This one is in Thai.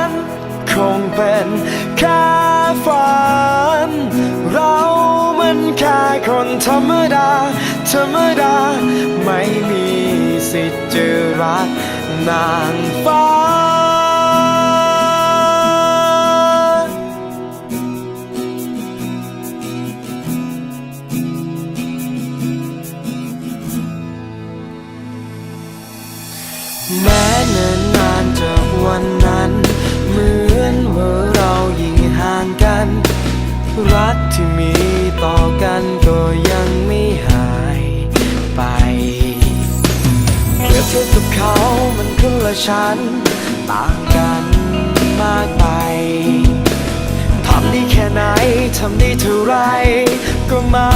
น ค่คนธรรมดา ธรรมดา ไม่มีสิทธิ์จะรักนางฟ้า แม้เนิ่นนานจากวันนั้น เหมือนว่าเรายิ่งห่างกัน รักที่มี ต่อกันก็ยังไม่หายไปเปรียบเทียบกับเขามันคนละชั้นต่างกันมากไปทำได้แค่ไหน ทำได้เท่าไรก็ไม่